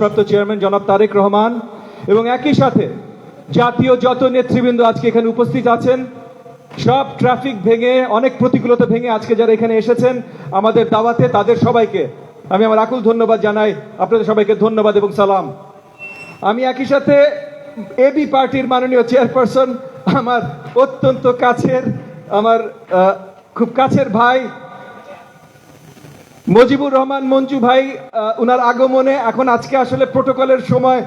ভারপ্রাপ্ত চেয়ারম্যান জনাব তারেক রহমান এবং একই সাথে জাতীয় যত নেতৃবৃন্দ আজকে এখানে উপস্থিত আছেন, সব ট্রাফিক ভেঙে, অনেক প্রতিকূলতা ভেঙে আজকে যারা এখানে এসেছেন, আমাদের দাওয়াতে তাদের সবাইকে আমি আমার আকুল ধন্যবাদ জানাই। আপনাদের সবাইকে ধন্যবাদ এবং সালাম। আমি একই সাথে এবি পার্টির মাননীয় চেয়ারপারসন, আমার অত্যন্ত কাছের, আমার খুব কাছের ভাই মজিবুর রহমান মঞ্জু ভাই উনার আগমনে এখন আজকে আসলে প্রোটোকলের সময়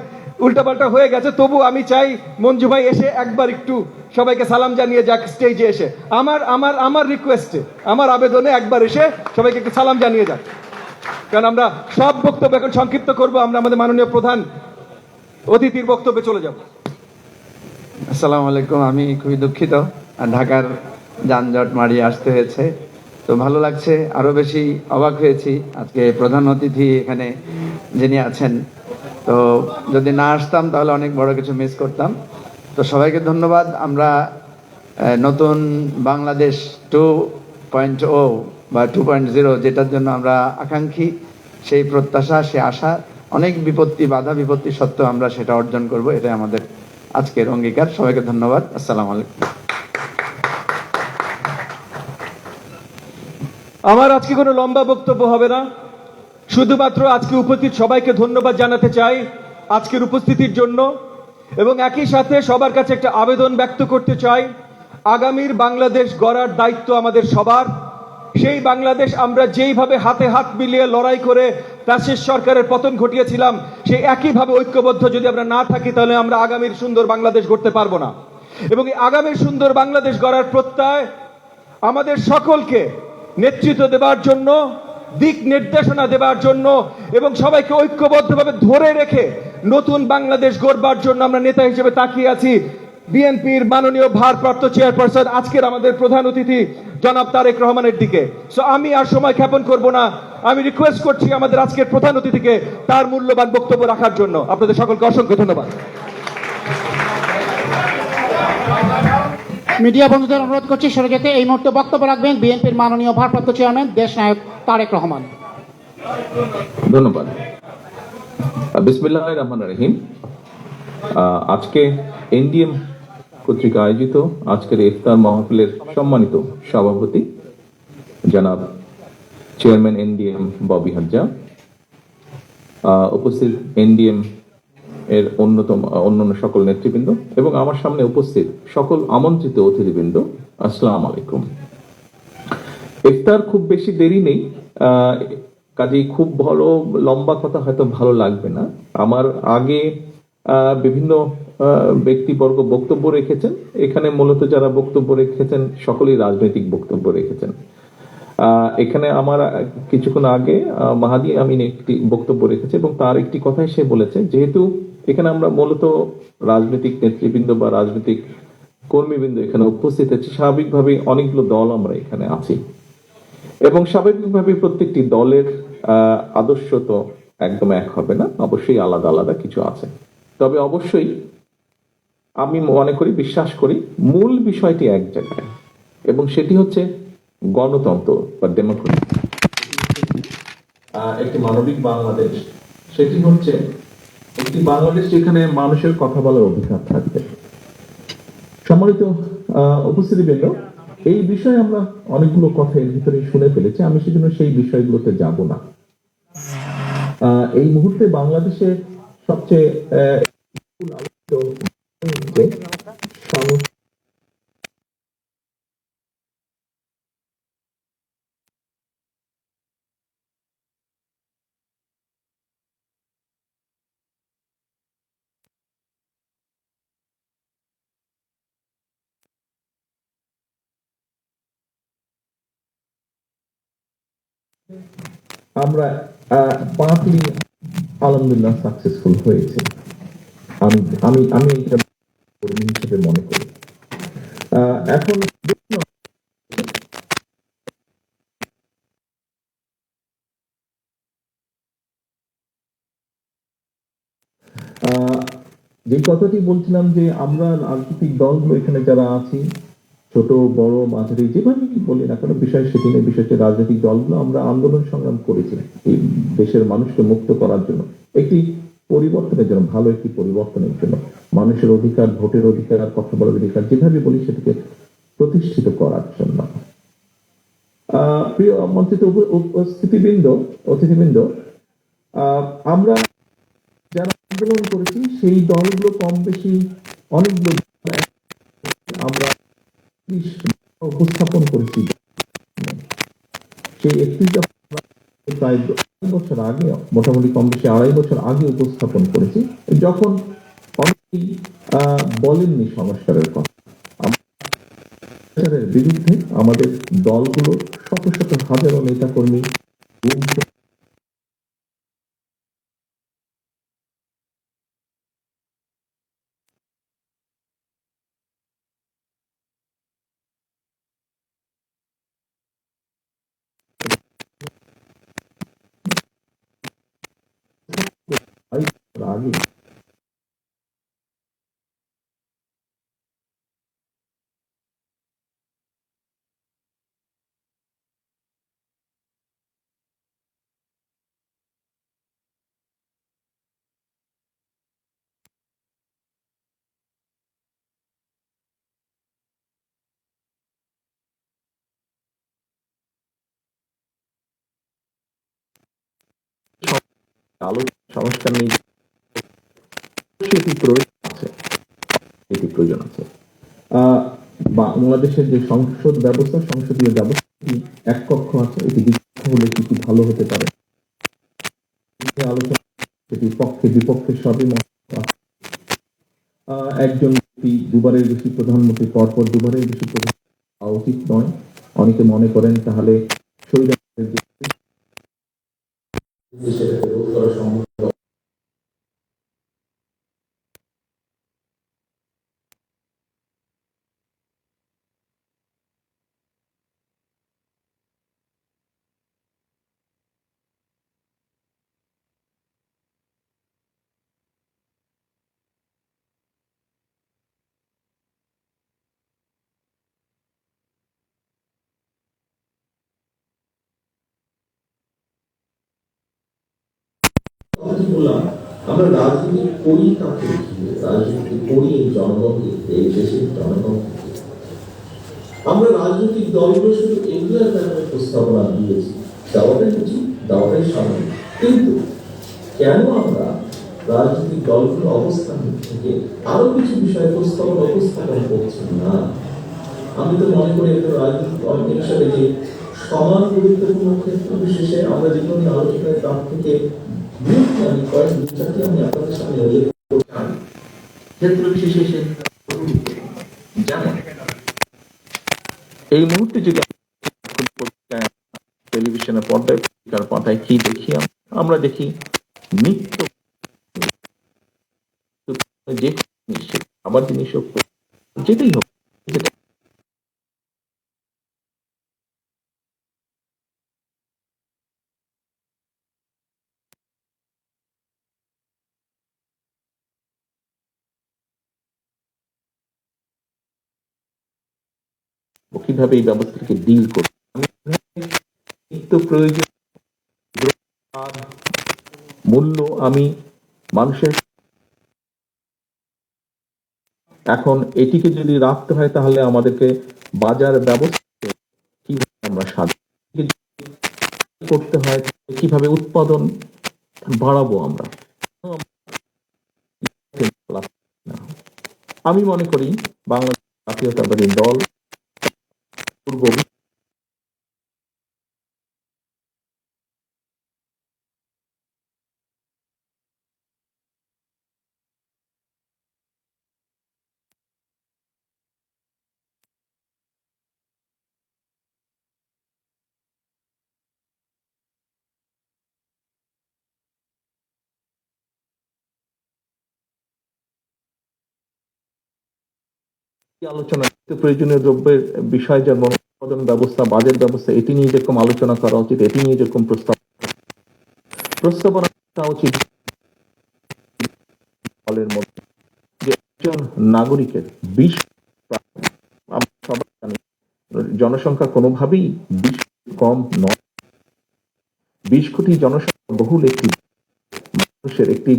উল্টাপাল্টা হয়ে গেছে। তবু আমি চাই মঞ্জু ভাই এসে একবার একটু সবাইকে সালাম জানিয়ে যাক স্টেজে এসে। আমার আমার আমার রিকোয়েস্টে আমার আবেদনে একবার এসে সবাইকে একটু সালাম জানিয়ে যাক। কারণ আমরা সব বক্তব্য এখন সংক্ষিপ্ত করব, আমরা আমাদের মাননীয় প্রধান অতিথির বক্তব্যে চলে যাব। আসসালামু আলাইকুম, আমি খুবই দুঃখিত। ঢাকার যানজট মারিয়ে আসতে হয়েছে। তো ভালো লাগছে আরও বেশি অবাক হয়েছি। আজকে প্রধান অতিথি এখানে যিনি আছেন, তো যদি না আসতাম তাহলে অনেক বড় কিছু মিস করতাম। তো সবাইকে ধন্যবাদ, আমরা নতুন বাংলাদেশ টু পয়েন্ট ও বা টু পয়েন্ট জিরো যেটার জন্য আমরা আকাঙ্ক্ষী, সেই প্রত্যাশা, সে আশা, অনেক বিপত্তি, বাধা বিপত্তি সত্ত্বেও আমরা সেটা অর্জন করব, এটাই আমাদের আজকের অঙ্গীকার। সবাইকে ধন্যবাদ, আসসালামু আলাইকুম। আমার আজকে কোনো লম্বা বক্তব্য হবে না। শুধুমাত্র আজকে উপস্থিত সবাইকে ধন্যবাদ জানাতে চাই আজকের উপস্থিতির জন্য এবং একই সাথে সবার কাছে একটা আবেদন ব্যক্ত করতে চাই। আগামীর বাংলাদেশ গড়ার দায়িত্ব আমাদের সবার। সেই বাংলাদেশ আমরা যেইভাবে হাতে হাত মিলিয়ে লড়াই করে ফ্যাসিস্ট সরকারের পতন ঘটিয়েছিলাম, সেই একইভাবে ঐক্যবদ্ধ যদি আমরা না থাকি, তাহলে আমরা আগামীর সুন্দর বাংলাদেশ গড়তে পারব না। এবং আগামীর সুন্দর বাংলাদেশ গড়ার প্রত্যয় আমাদের সকলকে নেতৃত্ব দেবার জন্য, দিক নির্দেশনা দেবার জন্য এবং সবাইকে ঐক্যবদ্ধভাবে ধরে রেখে নতুন বাংলাদেশ গড়বার জন্য আমরা নেতা হিসেবে তাকিয়ে আছি। বিএনপির মাননীয় ভারপ্রাপ্ত চেয়ারপারসন, আজকের আমাদের প্রধান অতিথি জনাব তারেক রহমানের দিকে। সো আমি আর সময় ক্ষেপণ করব না। আমি রিকোয়েস্ট করছি আমাদের আজকের প্রধান অতিথিকে তার মূল্যবান বক্তব্য রাখার জন্য। আপনাদের সকলকে অসংখ্য ধন্যবাদ। মিডিয়া বন্ধুদের অনুরোধ করছি সরে যেতে এই মুহূর্তে বক্তব্য রাখবেন বিএনপির মাননীয় ভারপ্রাপ্ত চেয়ারম্যান দেশ নায়ক তারেক রহমান। ধন্যবাদ। বিসমিল্লাহ রহমান রহিম। আজকে এনডিএম কর্তৃক আয়োজিত আজকের ইফতার মাহফিলের সম্মানিত সভাপতি জনাব চেয়ারম্যান এনডিএম ববি হাজ্জা। উপস্থিত এনডিএম এর অন্যতম, অন্যান্য সকল নেতৃবৃন্দ এবং আমার সামনে উপস্থিত সকল আমন্ত্রিত অতিথিবৃন্দ, আসসালাম আলাইকুম। ইফতার খুব বেশি দেরি নেই কাজেই খুব ভালো, লম্বা কথা হয়তো ভালো লাগবে না। আমার আগে বিভিন্ন ব্যক্তিবর্গ বক্তব্য রেখেছেন। এখানে মূলত যারা বক্তব্য রেখেছেন, সকলেই রাজনৈতিক বক্তব্য রেখেছেন। এখানে আমার কিছুক্ষণ আগে মাহাদি আমিন একটি বক্তব্য রেখেছে এবং তার একটি কথাই সে বলেছে, যেহেতু এখানে আমরা মূলত রাজনৈতিক নেতৃবৃন্দ বা রাজনৈতিক কর্মীবৃন্দ এখানে উপস্থিত আছে স্বাভাবিকভাবে অনেকগুলো দল আমরা এখানে আছি। এবং স্বাভাবিকভাবে প্রত্যেকটি দলের আদর্শ তো একদম এক হবে না, অবশ্যই আলাদা আলাদা কিছু আছে। তবে অবশ্যই আমি মনে করি, বিশ্বাস করি, মূল বিষয়টি এক জায়গায়, এবং সেটি হচ্ছে গণতন্ত্র বা ডেমোক্রেসি। একটি মানবিক বাংলাদেশ, সেটি হচ্ছে একটি বাংলাদেশ যেখানে মানুষের কথা বলার অধিকার থাকবে। সম্মানিত উপস্থিতি উপস্থিতিবৃন্দ, এই বিষয়ে আমরা অনেকগুলো কথা এর ভিতরে শুনে ফেলেছি। আমি সেজন্য সেই বিষয়গুলোতে যাব না। এই মুহূর্তে বাংলাদেশে সবচেয়ে আমরা পার্টলি আলহামদুলিল্লাহ সাকসেসফুল হয়েছে। আমি আমি আমি এটা কর্মী হিসেবে মনে করি। এখন যে কথাটি বলছিলাম যে আমরা রাজনৈতিক দলগুলো এখানে যারা আছি ছোট, বড়, মাঝারি যেভাবে বলি না কোনো, বিষয় বিষয় হচ্ছে রাজনৈতিক দলগুলো আমরা আন্দোলন সংগ্রাম করেছি এই দেশের মানুষকে মুক্ত করার জন্য। একটি পরিবর্তনের জন্য, ভালো একটি পরিবর্তনের জন্য। মানুষের অধিকার, ভোটের অধিকার, কথা বলার অধিকার, যেভাবে বলি সেটাকে প্রতিষ্ঠিত করার জন্য। প্রিয় মন্ত্রিত উপস্থিতিবৃন্দ অতিথিবৃন্দ আমরা যারা আন্দোলন করেছি, সেই দলগুলো কম বেশি অনেকগুলো উপস্থাপন করেছি। সেই একত্রিশ প্রায় বছর আগে, মোটামুটি কম বেশি আড়াই বছর আগে উপস্থাপন করেছি। যখন অনেকেই বলেননি সংস্কারের কথা বিরুদ্ধে আমাদের দলগুলো শত শত হাজারো নেতা আগে আলো সংস্কার নেই সেটি প্রয়োজন আছে এটি প্রয়োজন আছে বাংলাদেশের যে সংসদ ব্যবস্থা, সংসদীয় ব্যবস্থা এক কক্ষ আছে? এটি হলে কি কি ভালো হতে পারে? সেটি পক্ষে বিপক্ষে সবই একজন ব্যক্তি দুবারের বেশি প্রধানমন্ত্রী, পরপর দুবারের বেশি প্রধান হওয়া উচিত নয়। অনেকে মনে করেন তাহলে স্বৈরাচারের যে সেটাকে রোধ করা সম্ভব কথাটি বললাম আমরা রাজনীতি করি কাকে? রাজনীতি করি জনগণকে, এই দেশের জনগণকে। আমরা রাজনৈতিক দলগুলো শুধু এগুলোর ব্যাপারে প্রস্তাবনা দিয়েছি, দেওয়াটাই উচিত, দেওয়াটাই স্বাভাবিক। কিন্তু কেন আমরা রাজনৈতিক দলগুলোর অবস্থান থেকে আরও কিছু বিষয় প্রস্তাবনা উপস্থাপন করছি না? আমি তো মনে করি একটা রাজনৈতিক দল হিসাবে যে সমান গুরুত্বপূর্ণ ক্ষেত্র বিশেষে আমরা যেগুলো নিয়ে আলোচনায় তার থেকে বিরতি আমি আপনাদের সামনে উল্লেখ করতে চাই ক্ষেত্র বিশেষে যেমন এই মুহূর্তে যদি টেলিভিশনের পর্দায় পাতায় কি দেখি আমরা দেখি নিত্য জিনিস, যেটাই হোক যেটা কীভাবে এই ব্যবস্থাকে ডিল করবে? নিত্য প্রয়োজন মূল্য আমি মানুষের এখন এটিকে যদি রাখতে হয় তাহলে আমাদেরকে বাজার ব্যবস্থা কীভাবে আমরা করতে হয় কীভাবে উৎপাদন বাড়াবো আমরা? আমি মনে করি বাংলাদেশ জাতীয়তাবাদী দল পূর্ব এই আলোচনা? প্রয়োজনীয় দ্রব্যের বিষয় যেমন উৎপাদন ব্যবস্থা ব্যবস্থা, এটি নিয়ে যেরকম আলোচনা করা উচিত, এটি নিয়ে যেরকম প্রস্তাব প্রস্তাবনা উচিত দলের মধ্যে যে একজন নাগরিকের বিশ জনসংখ্যা কোনোভাবেই বিশ কম নয়। বিশ কোটি জনসংখ্যা বহুল একটি মানুষের একটি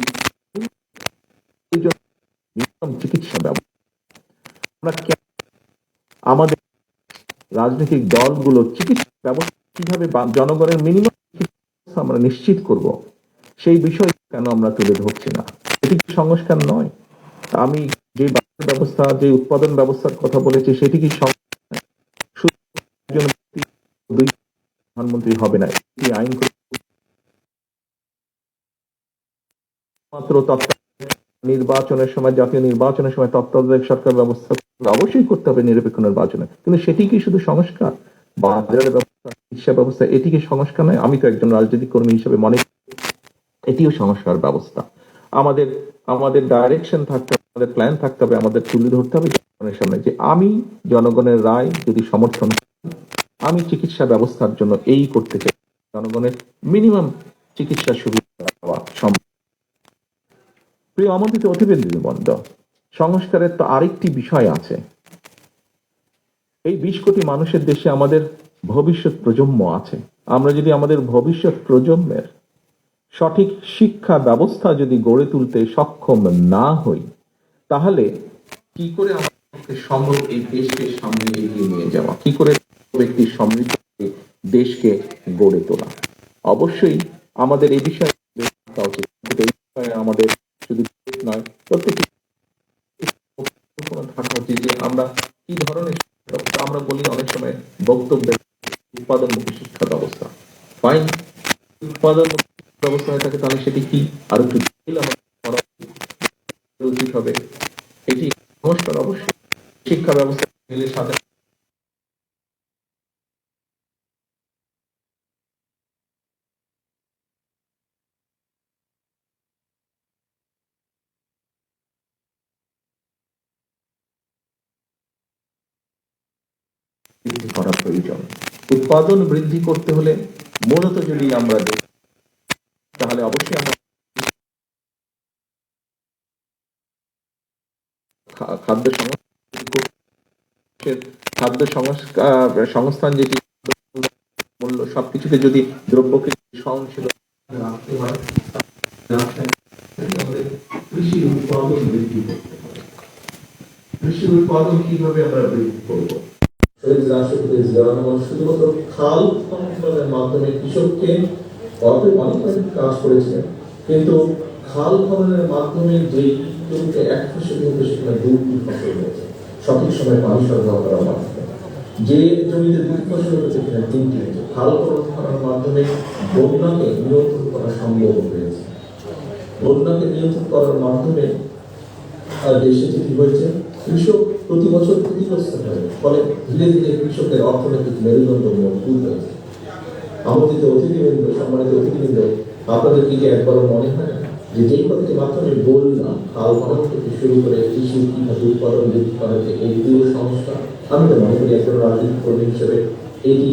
আমরা কেন আমাদের রাজনৈতিক দলগুলো চিকিৎসা ব্যবস্থা কীভাবে জনগণের মিনিমাম আমরা নিশ্চিত করব, সেই বিষয় কেন আমরা তুলে ধরছি না? এটি সংস্কার নয়? আমি যে ব্যবস্থা, যে উৎপাদন ব্যবস্থার কথা বলেছি, সেটি কি প্রধানমন্ত্রী হবে না, এটি আইন মাত্র নির্বাচনের সময়, জাতীয় নির্বাচনের সময় তত্ত্বাবধায়ক সরকার ব্যবস্থা অবশ্যই করতে হবে নিরপেক্ষ নির্বাচনে কিন্তু সেটি কি শুধু সংস্কার? বাজারের ব্যবস্থা, চিকিৎসা ব্যবস্থা, এটি কি সংস্কার নয়? আমি তো একজন রাজনৈতিক কর্মী হিসেবে মনে এটিও সংস্কার ব্যবস্থা। আমাদের আমাদের ডাইরেকশন থাকতে হবে, আমাদের প্ল্যান থাকতে হবে, আমাদের তুলে ধরতে হবে জনগণের সামনে যে আমি জনগণের রায় যদি সমর্থন আমি চিকিৎসা ব্যবস্থার জন্য এই করতে চাই। জনগণের মিনিমাম চিকিৎসা সুবিধা দেওয়া সম্ভব। প্রিয় আমন্ত্রিত অতিবৃন্দ সংস্কারের তো আরেকটি বিষয় আছে। এই বিশ কোটি মানুষের দেশে আমাদের ভবিষ্যৎ প্রজন্ম আছে। আমরা যদি আমাদের ভবিষ্যৎ প্রজন্মের সঠিক শিক্ষা ব্যবস্থা যদি গড়ে তুলতে সক্ষম না হই, তাহলে কি করে আমাদের এই দেশকে সামনে এগিয়ে নিয়ে যাওয়া? কি করে একটি সমৃদ্ধ দেশকে গড়ে তোলা? অবশ্যই আমাদের এই বিষয়ে আমাদের শুধু নয়, প্রত্যেকটি উচিত যে আমরা কি ধরনের আমরা বলি অনেক সময় বক্তব্য উৎপাদনমুখী শিক্ষা ব্যবস্থা। ফাইন উৎপাদন ব্যবস্থা হয়ে থাকে, তাহলে সেটি কি? আর একটু উচিত হবে। এটি সংস্কার অবশ্যই। শিক্ষা ব্যবস্থা মিলে সাথে বৃদ্ধি করা প্রয়োজন উৎপাদন বৃদ্ধি করতে হলে মূলত যদি আমরা দেখি, তাহলে অবশ্যই আমরা খাদ্য খাদ্য সংস্কার সংস্থান যেটি, মূল্য সবকিছুকে যদি দ্রব্যকে সহনশীল কৃষি উৎপাদন বৃদ্ধি করতে হবে কৃষি উৎপাদন কীভাবে আমরা বৃদ্ধি করব? রাষ্ট্রপতি জিয়া শুধুমাত্র খাল খননের মাধ্যমে কৃষককে অর্থ অনেক অনেক কাজ করেছিলেন কিন্তু খাল খননের মাধ্যমে যেই জমিতে এক হতো সেখানে দুটি ফসল হয়েছে সঠিক সময় পানি সরবরাহ মাধ্যমে। যে জমিতে দুই ফসল হতো সেখানে তিনটি হয়েছে। খাল খননের মাধ্যমে বন্যাকে নিয়ন্ত্রণ করা সম্ভব হয়েছে বন্যাকে নিয়ন্ত্রণ করার মাধ্যমে দেশে যেটি হয়েছে, কৃষক প্রতি বছর ক্ষতিগ্রস্ত হয় ফলে ধীরে ধীরে কৃষকের অর্থনৈতিক মেরুদণ্ড মজবুত হয়েছে। আমন্ত্রিত অতিথিবৃন্দ, সম্মানিত অতিথিবৃন্দ, আপনাদের কি যে একবারও মনে হয় যে যেই কথাটি মাধ্যমে বললাম খাল খনন থেকে শুরু করে কৃষি কীভাবে উৎপাদন বৃদ্ধি করা যায় এই পুরো সংস্থা, আমি তো মনে করি একজন রাজনৈতিক কর্মী হিসেবে এটি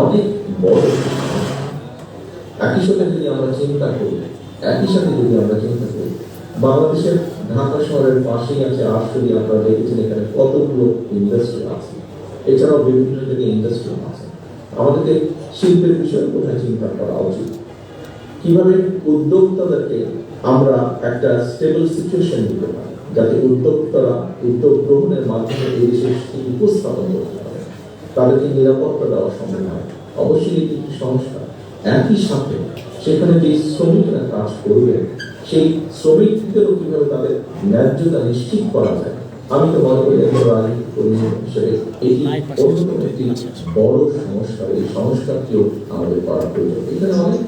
অনেক বড় একই সাথে যদি আমরা চিন্তা করি, একই সাথে যদি আমরা চিন্তা করি বাংলাদেশের ঢাকা শহরের পাশেই আছে আশুরি আপনারা দেখেছেন এখানে কতগুলো ইন্ডাস্ট্রি আছে। এছাড়াও বিভিন্ন জায়গায় ইন্ডাস্ট্রি আছে। আমাদেরকে শিল্পের বিষয়ে কোথায় চিন্তা করা উচিত? কীভাবে উদ্যোক্তাদেরকে আমরা একটা স্টেবল সিচুয়েশন দিতে পারি, যাতে উদ্যোক্তারা উদ্যোগ গ্রহণের মাধ্যমে এই দেশের উপস্থাপন করতে পারে? তাদেরকে নিরাপত্তা দেওয়া সম্ভব হয়। অবশ্যই একটি সংস্কার একই সাথে সেখানে যে শ্রমিকরা কাজ করবে সেই শ্রমিকদেরও কীভাবে তাদের ন্যায্যতা নিশ্চিত করা যায়? আমি তো মনে করি একজন রাজনীতি হিসেবে এটি অন্যতম একটি বড় সংস্কার এই সংস্কারটিও আমাদের করা প্রয়োজন। এখানে অনেক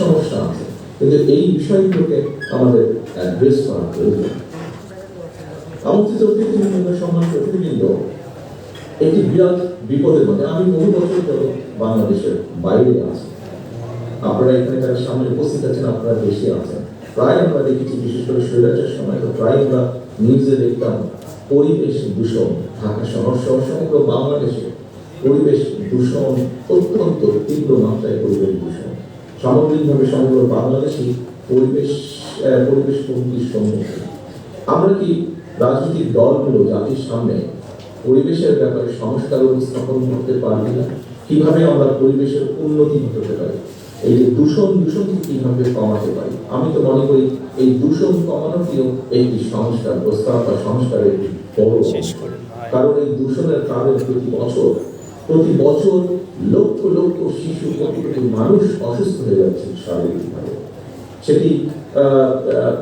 সমস্যা আছে। কিন্তু এই বিষয়গুলোকে আমাদের অ্যাড্রেস করা প্রয়োজন। আমন্ত্রিত অতিথিবৃন্দ সম্মান অতিথিবৃন্দ, একটি বিরাট বিপদের মধ্যে আমি বহু বছর ধরে বাংলাদেশের বাইরে আছি। আপনারা এখানে যারা সামনে উপস্থিত আছেন, আপনারা দেশে আছেন। প্রায় আমরা দেখেছি, বিশেষ করে শৈলাচের সময় তো প্রায় আমরা নিউজে দেখতাম, পরিবেশ দূষণ ঢাকা শহর সহ সমগ্র বাংলাদেশে পরিবেশ দূষণ অত্যন্ত তীব্র মাত্রায় পরিবেশ দূষণ। সামগ্রিকভাবে সমগ্র বাংলাদেশই পরিবেশ পরিবেশ হুমকির সম্মুখীন। আমরা কি রাজনৈতিক দলগুলো, জাতির সামনে পরিবেশের ব্যাপারে সংস্কার উপস্থাপন করতে পারবি না? কীভাবে আমরা পরিবেশের উন্নতি ঘটাতে পারি? এই যে দূষণ দূষণ থেকে কীভাবে কমাতে পারি? আমি তো মনে করি এই দূষণ কমানোটিও একটি সংস্কার প্রস্তাব বা সংস্কারের একটি বড় কারণ এই দূষণের কারণে প্রতি বছর প্রতি বছর লক্ষ লক্ষ শিশু কোটি কোটি মানুষ অসুস্থ হয়ে যাচ্ছে শারীরিকভাবে। সেটি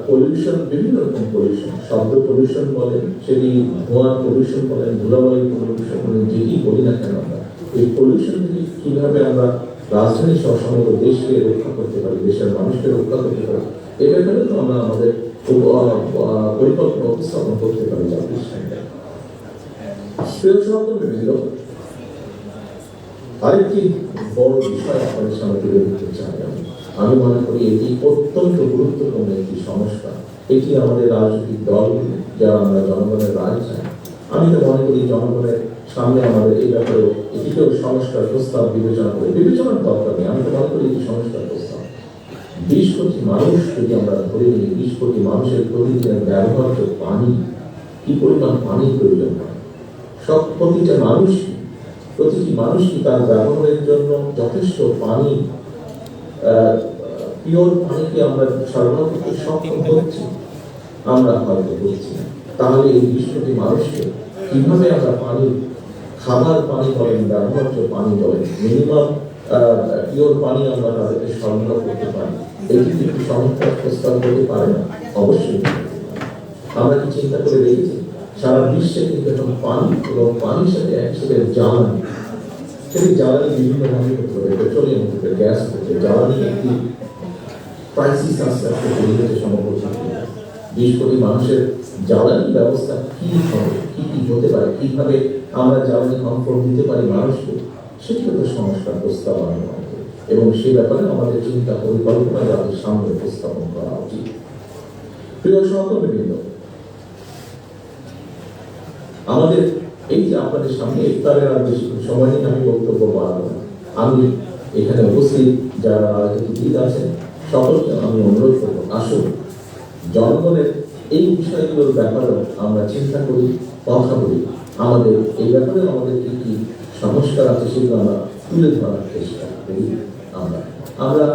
পলিউশন বিভিন্ন রকম পলিউশন শব্দ পলিউশন বলেন সেটি ধোঁয়া পলিউশন বলেন ধুলাবায়ু পলিউশন বলেন যেটি বলি না কেন আমরা এই পলিউশন কীভাবে আমরা রাজধানী সহ সমগ্র দেশকে রক্ষা করতে পারি, দেশের মানুষকে রক্ষা করতে পারি এ ব্যাপারে তো আমরা আমাদের পরিকল্পনা উপস্থাপন করতে পারি আরেকটি বড় বিষয় আপনাদের সামনে তুলে ধরতে চাই আমি। আমি মনে করি এটি অত্যন্ত গুরুত্বপূর্ণ একটি সংস্কার। এটি আমাদের রাজনৈতিক দল যারা আমরা জনগণের রায় চাই। আমি তো মনে করি জনগণের সামনে আমাদের এই ব্যাপারে এটিকেও সংস্কার প্রস্তাব বিবেচনা করে বিবেচনার দরকার নেই। আমি তো মনে করি এটি সংস্কার প্রস্তাব। বিশ কোটি মানুষ যদি আমরা ধরে নিই, বিশ কোটি মানুষের প্রতিদিনের ব্যবহার্য পানি। কি পরিমাণ পানি প্রয়োজন হয়? সব প্রতিটা মানুষ, প্রতিটি মানুষই তার ব্যবহারের জন্য যথেষ্ট পানি পিওর পানিকে আমরা সরবরাহ করতে সক্ষম হচ্ছি। আমরা হয়তো বলছি না। তাহলে এই বিশ কোটি মানুষকে কীভাবে আমরা পানি খাবার পানি বলেন ব্যবহার্য পানি বলেন মিনিমাম পিওর পানি আমরা তাদেরকে সরবরাহ করতে পারি। এটি কি একটি সংস্কার প্রস্তাব হতে পারে না? অবশ্যই। আমরা কি চিন্তা করে দেখেছি? সারা বিশ্বে কিন্তু এখন পানি এবং পানির সাথে একসাথে জ্বালানি। সেই জ্বালানি বিভিন্ন ভাবে হতে পারে। পেট্রোলিয়াম হতে পারে, গ্যাস হতে পারে, জ্বালানি একটি ক্রাইসিস আস্তে আস্তে হতে সম্ভব বিশ কোটি মানুষের জ্বালানি ব্যবস্থা কি হবে কি কি হতে পারে কীভাবে আমরা জ্বালানি কমফোর্ট দিতে পারি মানুষকে সেটি তো সংস্কার প্রস্তাব আমি করি। এবং সে ব্যাপারে আমাদের চিন্তা পরিকল্পনা যাদের সামনে উপস্থাপন করা উচিত প্রিয় সহকর্মীবৃন্দ আমাদের এই যে আপনাদের সামনে ইফতারের আর বেশি সময় নেই, আমি বক্তব্য বাড়াবো না। আমি এখানে উপস্থিত যারা রাজনীতিবিদ আছেন, সকলকে আমি অনুরোধ করব, আসুন, জনগণের এই বিষয়গুলোর ব্যাপারেও আমরা চিন্তা করি, কথা বলি। আমাদের এই ব্যাপারে আমাদের কি কি সংস্কার আছে সেগুলো আমরা তুলে ধরার চেষ্টা করি আমরা। আমরা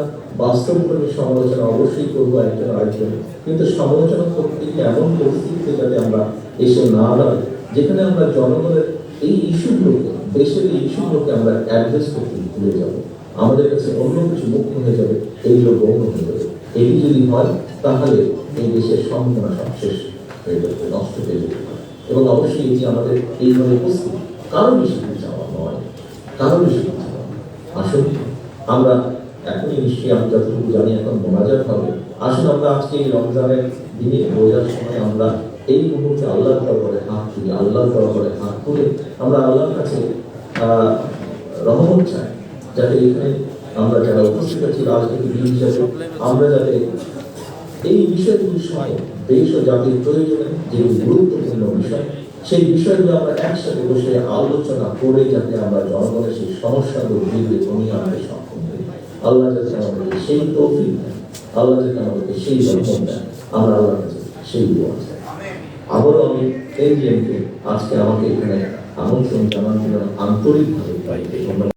বাস্তবধর্মী সমালোচনা অবশ্যই করব একজন আরেকজন। কিন্তু সমালোচনা করতে গিয়ে এমন পরিস্থিতিতে যাতে আমরা এসে না দাঁড়াই, যেখানে আমরা জনগণের এই ইস্যুগুলোকে, দেশের এই ইস্যুগুলোকে আমরা অ্যাড্রেস করতে ভুলে যাব। আমাদের কাছে অন্য কিছু মুখ্য হয়ে যাবে, এইগুলো গৌণ হয়ে যাবে। এটি যদি হয়, তাহলে এই দেশের সম্ভাবনা সব শেষ হয়ে যাবে নষ্ট হয়ে পারে এবং অবশ্যই এটি আমাদের এইভাবে কারও বেশি কিছু চাওয়া নয়, কারও বেশি কিছু আসুন, আমরা এখনই নিশ্চয়ই আমি যতটুকু জানি এখন মোনাজাত হবে। আসুন আমরা আজকে এই রমজানের দিনে রোজার সময় আমরা এই মুহূর্তে আল্লাহর দরবারে হাত তুলি, আল্লাহর দরবারে হাত তুলে আমরা আল্লাহর কাছে রহমত চাই। যাতে এখানে আমরা যারা উপস্থিত আছি, রাজনীতিবিদ হিসাবে, আমরা যাতে এই বিষয়গুলি সহ দেশ ও জাতির প্রয়োজনে যে গুরুত্বপূর্ণ বিষয়, সেই বিষয়গুলো আমরা একসাথে বসে আলোচনা করে যাতে আমরা জনগণের সেই সমস্যাগুলো দিকে কমিয়ে আনতে সক্ষম হই। আল্লাহ যাতে আমাদেরকে সেই তৌফিক দেন, আল্লাহ যাতে আমাদেরকে সেই রকম দেন, আমরা আল্লাহ সেই দোয়া চাই। আবারও আমি এনজিএমকে আজকে আমাকে এখানে আমন্ত্রণ জন্য আন্তরিকভাবে ধন্যবাদ।